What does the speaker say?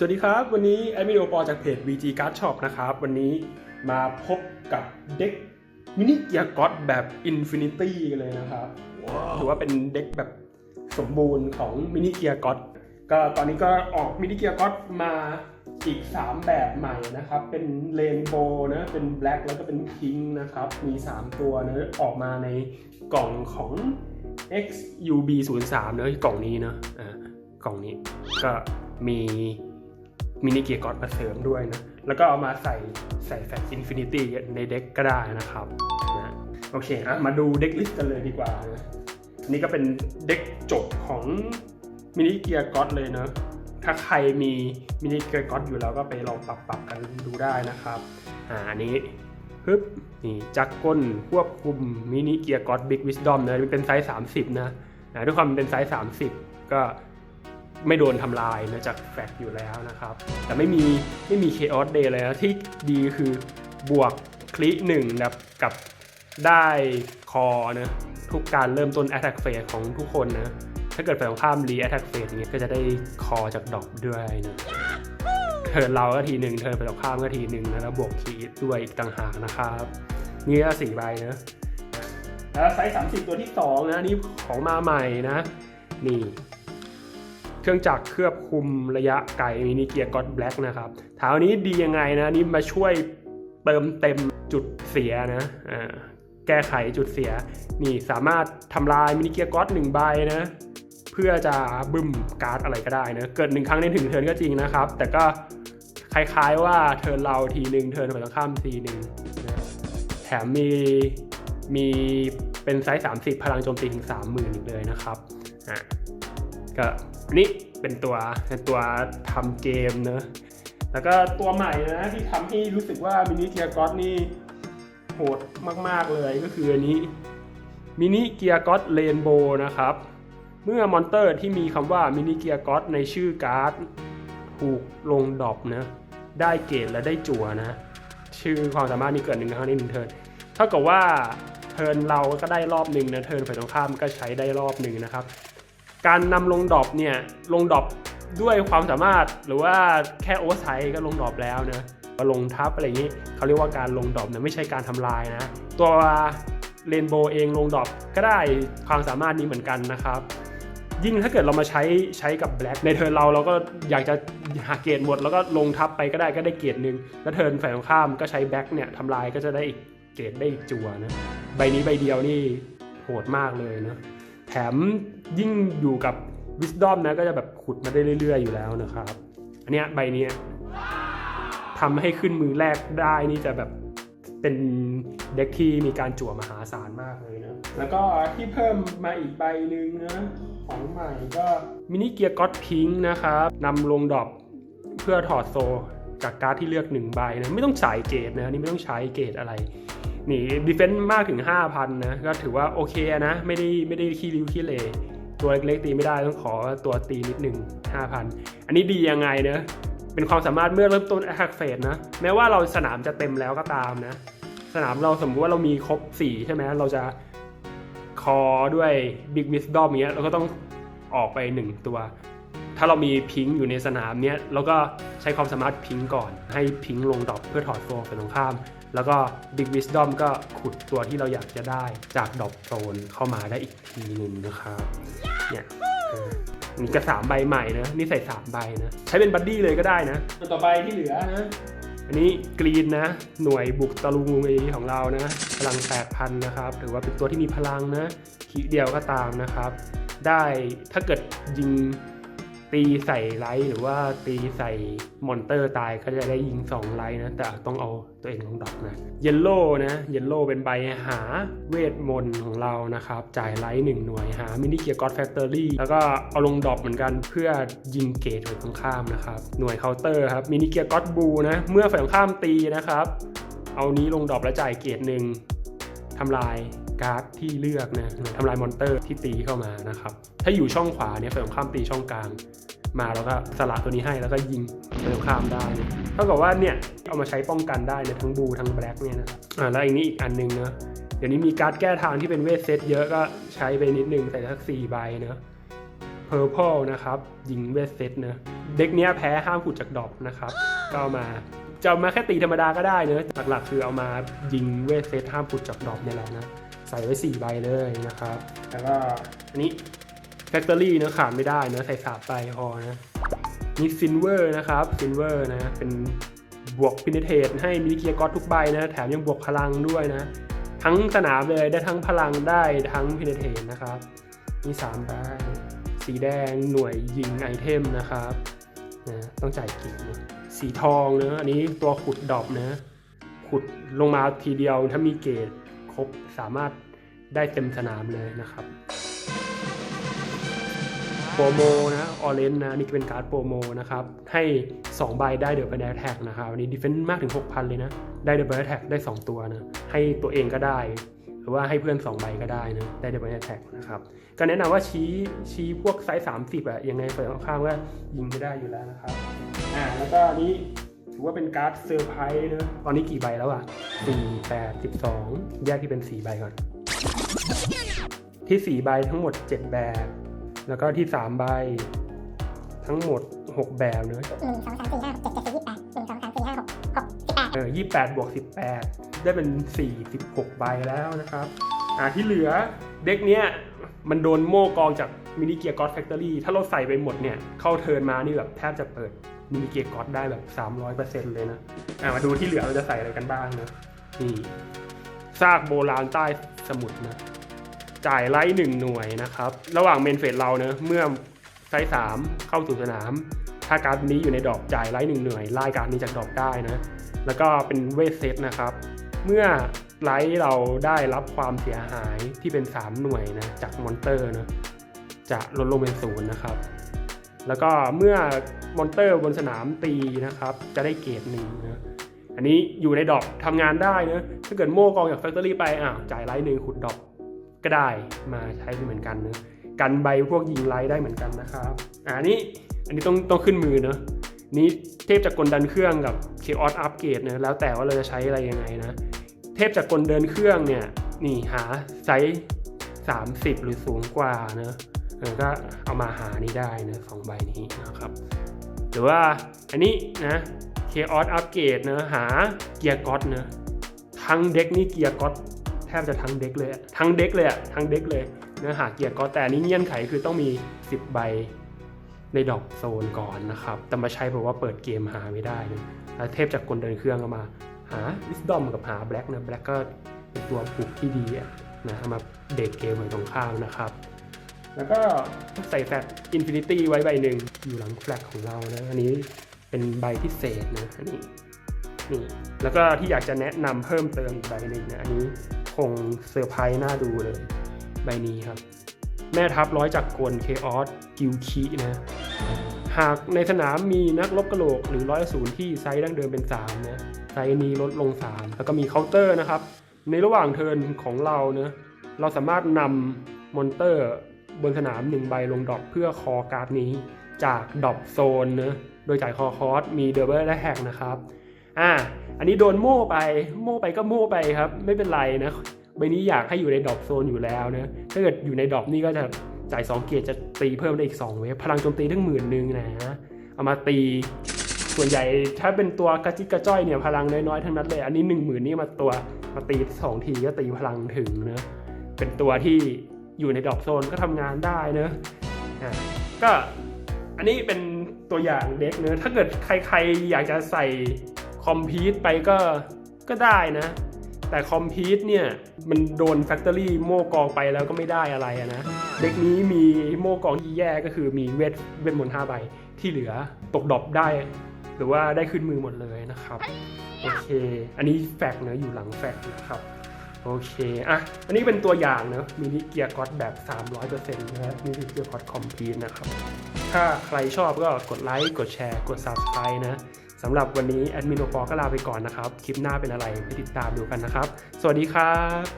สวัสดีครับ วันนี้แอดมินโอปอจากเพจ VG Card Shop นะครับ วันนี้มาพบกับเด็กมินิเกียร์ก็อตแบบ Infinity กันเลยนะครับถือว่าเป็นเด็กแบบสมบูรณ์ของมินิเกียร์ก็อตก็ตอนนี้ก็ออกมินิเกียร์ก็อตมาอีก 3 แบบใหม่นะครับ เป็นเรนโบว์นะเป็นแบล็กแล้วก็เป็นพิงค์นะครับมี 3 ตัวนะออกมาในกล่องของ XUB 0 3 เนอะกล่องนี้เนอะอ่ากล่องนี้ก็มี มินิเกียร์กอดมาเสริมด้วยนะ แล้วก็เอามาใส่ใส่แฟกอินฟินิตี้ในเด็กก็ได้นะครับนะโอเคอะมาดูเด็กลิสต์กันเลยดีกว่านะอันนี่ก็เป็นเด็กจบของมินิเกียร์กอดเลยเนะถ้าใครมีมินิเกียร์กอดอยู่แล้วก็ไปลองปรับปรับกันดูได้นะครับอ่าอันนี้ปึ๊บนี่จักรก้นควบคุมมินิเกียร์ก็อดบิ๊กวิสดอมนะเป็นไซส์ 30 นะนะด้วยความเป็นไซส์ 30 ก็ ไม่โดนทำลายนะจากแฟกอยู่แล้วนะครับ แต่ไม่มีไม่มี Chaos Day เลยนะที่ดีคือบวกคลิหนึ่งนะกับได้คอนะทุกการเริ่มต้น Attack Phase ของทุกคนนะ ถ้าเกิดฝ่ายตรงข้ามรี Attack Phase อย่างเงี้ยก็จะได้คอจากดอกด้วยนะเทิร์นเราก็ทีหนึ่งเทิร์นไปตรงข้ามก็ทีหนึ่งนะแล้วบวกคีดด้วยอีกต่างหากนะครับนี่ก็สี่ใบนะแล้วไซส์สามสิบตัวที่สองนะนี่ของมาใหม่นะ นี่ เครื่องจักรเคลือบคุมระยะไกลมินิเกียร์ก็อดแบล็กนะครับถามนี้ดียังไงนะนี่มาช่วยเติมเต็มจุดเสียนะแก้ไขจุดเสีย นี่สามารถทำลายมินิเกียร์ก็อดหนึ่งใบนะเพื่อจะบึ้มการ์ดอะไรก็ได้นะเกิดหนึ่งครั้งในถึงเทิร์นก็จริงนะครับ แต่ก็คล้ายๆว่าเทิร์นเราทีหนึ่งเทิร์นฝ่ายตรงข้ามทีหนึ่งนะแถมมีมีเป็นไซส์ 30 พลังโจมตีถึง 30,000 อีกเลยนะครับอะก็ นี่เป็นตัวเป็นตัวทำเกมเนอะแล้วก็ตัวใหม่นะที่ทำให้รู้สึกว่ามินิเทียก็อดนี่โหดมาก ๆ เลยก็คืออันนี้มินิเกียร์ก็อดเรนโบนะครับ เมื่อมอนเตอร์ที่มีคำว่ามินิเกียร์ก็อดในชื่อการ์ดถูกลงดอปนะได้เกรดและได้จั่วนะ ชื่อความสามารถนี้เกิดหนึ่งครั้งในหนึ่งเทิร์นเท่ากับว่าเทิร์นเราก็ได้รอบหนึ่งนะเทิร์นฝ่ายตรงข้ามก็ใช้ได้รอบหนึ่งนะครับ การนำลงดรอปเนี่ยลงดรอปด้วยความสามารถหรือว่าแค่โอเวอร์ไซส์ก็ลงดรอปแล้วนะมาลงทับอะไรอย่างนี้เขาเรียกว่าการลงดรอปนะไม่ใช่การทำลายนะ ตัวเรนโบว์เองลงดรอปก็ได้ความสามารถนี้เหมือนกันนะครับยิ่งถ้าเกิดเรามาใช้ใช้กับแบล็กในเทิร์นเราเราก็อยากจะหาเกรดหมด แล้วก็ลงทับไปก็ได้ก็ได้เกรดหนึ่งแล้วเทิร์นฝ่ายตรงข้ามก็ใช้แบล็กเนี่ยทำลายก็จะได้อีกเกรดได้อีกจัวนะใบนี้ใบเดียวนี่โหดมากเลยนะแถม ยิ่งอยู่กับ Wisdom นะก็จะแบบขุดมาได้เรื่อย ๆ อยู่แล้วนะครับ อันเนี้ยใบนี้ทำให้ขึ้นมือแรกได้นี่จะแบบเป็นเด็กที่มีการจั่วมหาศาลมากเลยนะ แล้วก็ที่เพิ่มมาอีกใบหนึ่งนะของใหม่ก็มินิเกียร์ก็อตพิงนะครับนำลงดอปเพื่อถอดโซจากการ์ดที่เลือก 1 ใบนะไม่ต้องใช้เกรดนะนี่ไม่ต้องใช้เกรดอะไร นี่ดีเฟนซ์มากถึง 5,000 นะ ก็ถือว่าโอเคนะ ไม่ได้ไม่ได้ขี้ริ้วขี้เล ตัวเล็กๆตีไม่ได้ต้องขอตัวตีนิดหนึ่ง5,000 อันนี้ดียังไงเนะเป็นความสามารถเมื่อเริ่มต้น attack phase นะแม้ว่าเราสนามจะเต็มแล้วก็ตามนะ สนามเราสมมติว่าเรามีครบ 4 ใช่ไหมเราจะคอด้วย Big Wisdom เงี้ยเราก็ต้องออกไป 1 ตัว ถ้าเรามีพิงค์อยู่ในสนามเนี้ยเราก็ใช้ความสามารถพิงค์ก่อน ให้พิงค์ลงดอปเพื่อถอดตัวไปตรงข้าม แล้วก็ Big Wisdom ก็ขุดตัวที่เราอยากจะได้จากดรอปโซนเข้ามาได้อีกทีหนึ่งนะครับเนี่ยเออนี่ก็สามใบใหม่นะนี่ใส่สามใบนะ ใช้เป็นบัดดี้เลยก็ได้นะต่อไปที่เหลือนะอันนี้กรีนนะ หน่วยบุกตะลุงลุยของเรานะ พลังแปดพันนะครับถือว่าเป็นตัวที่มีพลังนะขีเดียวก็ตามนะครับ ได้ถ้าเกิดยิง ตีใส่ไลท์หรือว่าตีใส่มอนเตอร์ตายก็จะได้ยิง2ไลท์นะ แต่ต้องเอาตัวเองลงดรอปนะเยลโล่นะเยลโล่เป็นใบหาเวทมนต์ของเรานะครับ จ่ายไลท์หนึ่งหน่วยหามินิเกียร์ก็อดแฟคเตอรี่แล้วก็เอาลงดรอปเหมือนกันเพื่อยิงเกตฝ่ายตรงข้ามนะครับ หน่วยเคาน์เตอร์ครับมินิเกียร์ก็อดบูนะ เมื่อฝ่ายตรงข้ามตีนะครับ เอานี้ลงดรอปแล้วจ่ายเกตหนึ่งทำลาย การ์ดที่เลือกนะทำลายมอนเตอร์ที่ตีเข้ามานะครับ ถ้าอยู่ช่องขวาเนี่ยฝ่ายตรงข้ามตีช่องกลาง มาแล้วก็สละตัวนี้ให้แล้วก็ยิงฝ่ายตรงข้ามได้นะเท่ากับว่าเนี่ยเอามาใช้ป้องกันได้นะทั้งบูทั้งแบล็กเนี่ยนะอ่าแล้วอีกนี้อีกอันหนึงนะเดี๋ยวนี้มีการ์ดแก้ทางที่เป็นเวทเซตเยอะก็ใช้ไปนิดนึงใส่สักสี่ใบเนะ Purple นะครับยิงเวทเซตเนะเด็กเนี้ยแพ้ห้ามขุดจากดอปนะครับ ก็เอามาจะมาแค่ตีธรรมดาก็ได้เนอะหลักๆ คือเอามายิงเวทเซตห้ามขุดจากดอปเนี่ยแหละนะ ใส่ไว้ 4 ใบเลยนะครับ แล้วก็อันนี้ Factory เนื้อขาดไม่ได้เนื้อใส่สาบไปพอนะนี่ซินเวอร์นะครับซินเวอร์นะ เป็นบวกพินิเทตให้มินิเกียร์ก็อทุกใบนะ แถมยังบวกพลังด้วยนะ ทั้งสนามเลยได้ทั้งพลังได้ทั้งพินิเทตนะครับมี3ใบสีแดงหน่วยยิงไอเทมนะครับนะต้องจ่ายกี่สีทองเนะอันนี้ตัวขุดดอกนะขุดลงมาทีเดียวถ้ามีเกรด รบสามารถได้เต็มสนามเลยนะครับโปรโมนะออเรนนะนี่เป็นการ์ดโปรโมนะครับ ให้2ใบได้เด e ร์ a บ a แท็กนะครับวันนี้ดิเฟนซ์มากถึง 6,000 เลยนะ ได้เด e ร์ a บ a แท็กได้ 2 ตัวนะให้ตัวเองก็ได้ หรือว่าให้เพื่อน 2 ใบก็ได้นะได้เด e ร์ a บ a แท็กนะครับก็แนะนำว่าชี้ชี้พวกไซส์30อะยังไงฝ่ายตรงข้ามก็ยิงไม่ได้อยู่แล้วนะครับอ่าแล้วก็อันนี้ ถือว่าเป็นการ์ดเซอร์ไพรส์นะ ตอนนี้กี่ใบแล้วอะ4 8 12 แยกที่เป็น 4 ใบก่อน ที่ 4 ใบทั้งหมด 7 แบบ แล้วก็ที่ 3 ใบ ทั้งหมด 6 แบบเนอะหนึ่งสองสามสี่ห้าหกเจ็ดแปดสิบยี่สิบแปดหนึ่งสองสามสี่ห้าหกหกสิบแปดเออ28บวก18 ได้เป็น 46 ใบแล้วนะครับ อ่าที่เหลือเด็กเนี้ยมันโดนโม่กองจากมินิเกียร์ก็อดแฟคทอรี่ถ้าเราใส่ไปหมดเนี่ย เข้าเทิร์นมานี่แบบแทบจะเปิด มินิเกียร์ก็อดได้แบบ 300%เลยนะอ่ามาดูที่เหลือเราจะใส่อะไรกันบ้างนะนี่ซากโบราณใต้สมุทรนะจ่ายไลท์หนึ่งหน่วยนะครับ ระหว่างเมนเฟสเราเนะเมื่อไซส์สามเข้าสู่สนาม ถ้าการ์ดนี้อยู่ในดอกจ่ายไลท์หนึ่งหน่วยไล่การ์ดนี้จากดอกได้นะ แล้วก็เป็นเวทเซตนะครับ เมื่อไลท์เราได้รับความเสียหายที่เป็น 3 หน่วยนะจากมอนเตอร์นะจะลดลงเป็นศูนย์นะครับ แล้วก็เมื่อ มอนเตอร์บนสนามตีนะครับ จะได้เกรดหนึ่งนะอันนี้อยู่ในดอกทำงานได้นะถ้าเกิดโม่กองจากแฟคทอรี่ไปอ้าวจ่ายไลท์หนึ่งขุดดอกก็ได้มาใช้เหมือนกันนะกันใบพวกยิงไลท์ได้เหมือนกันนะครับอ่านี้อันนี้ต้องต้องขึ้นมือเนอะนี้เทพจากกลดันเครื่องกับเคออสอัปเกรดนะแล้วแต่ว่าเราจะใช้อะไรยังไงนะเทพจากกลเดินเครื่องเนี่ยนี่หาไซส์30 หรือสูงกว่านะก็เอามาหานี่ได้นะสองใบนี้นะครับ รือว่าอันนี้นะเคออสอัปเกรดนะหาเกียร์ก็อตนะทั้งเด็กนี่เกียร์ก็อตแทบจะทั้งเด็กเลยอะทั้งเด็กเลยอะทั้งเด็กเลยเนื้อหาเกียร์ก็แต่นี้เงื่อนไขคือต้องมี 10 ใบในดอกโซนก่อนนะครับ แต่มาใช้แบบว่าเปิดเกมหาไม่ได้นะแล้วเทพจากกลเดินเครื่องก็มา หา Wisdom กับหา Black นะ Black ก็เป็นตัวปลุกที่ดีอะนะมาเด็กเกมเหมือนตรงข้ามนะครับ แล้วก็ใส่แฟลต Infinity ไว้ใบหนึ่งอยู่หลังแฟลตของเรานะอันนี้เป็นใบพิเศษนะอันนี้นี่แล้วก็ที่อยากจะแนะนำเพิ่มเติมอีกใบหนึ่งนะอันนี้คงเซอร์ไพรส์น่าดูเลย ใบนี้ครับ แม่ทัพร้อยจากกลเคออสกิลคีนะหากในสนามมีนักลบกระโหลกหรือร้อยศูนย์ที่ไซส์ดั้งเดิมเป็น3นะไซส์นี้ลดลง 3 แล้วก็มีเคาน์เตอร์นะครับ ในระหว่างเทิร์นของเราเนะเราสามารถนำมอนเตอร์ บนสนามหนึ่งใบลงดรอปเพื่อคอการ์ดนี้จากดรอปโซนเนะโดยจ่ายคอคอสมีเดอร์เบิลและแฮกนะครับอ่าอันนี้โดนโม่ไปโม่ไปก็โม่ไปครับ ไม่เป็นไรนะใบนี้อยากให้อยู่ในดรอปโซนอยู่แล้วนะถ้าเกิดอยู่ในดรอปนี่ก็จะจ่าย 2 เกียร์จะตีเพิ่มได้อีก 2 เวฟพลังโจมตีทั้งหมื่นหนึ่งนะเอามาตีส่วนใหญ่ถ้าเป็นตัวกระจิกกระจ้อยเนี่ยพลังน้อยๆทั้งนั้นเลย อันนี้ 1 0,000 นี่มาตัวมาตี 2 ทีก็ตีพลังถึงนะเป็นตัวที่ อยู่ในดรอปโซนก็ทำงานได้เนะอ่าก็อันนี้เป็นตัวอย่างเด็กเนอะถ้าเกิดใครๆอยากจะใส่คอมพีทไปก็ก็ได้นะ แต่คอมพีทเนี่ยมันโดนแฟคทอรี่โม่กองไปแล้วก็ไม่ได้อะไรอะนะเด็กนี้มีโม่กองที่แย่ก็คือมีเวทเวทมนต์5ใบที่เหลือตกดรอปได้ หรือว่าได้ขึ้นมือหมดเลยนะครับโอเค อันนี้แฟกเนอะอยู่หลังแฟกนะครับ โอเค อะ อันนี้เป็นตัวอย่างเนอะมินิเกียร์ก็อดแบบ 300%นะครับมินิเกียร์ก็อดคอมพีนนะครับ ถ้าใครชอบก็กดไลค์ กดแชร์ กด Subscribe นะสำหรับวันนี้แอดมินโอปอก็ลาไปก่อนนะครับ คลิปหน้าเป็นอะไรไปติดตามดูกันนะครับ สวัสดีครับ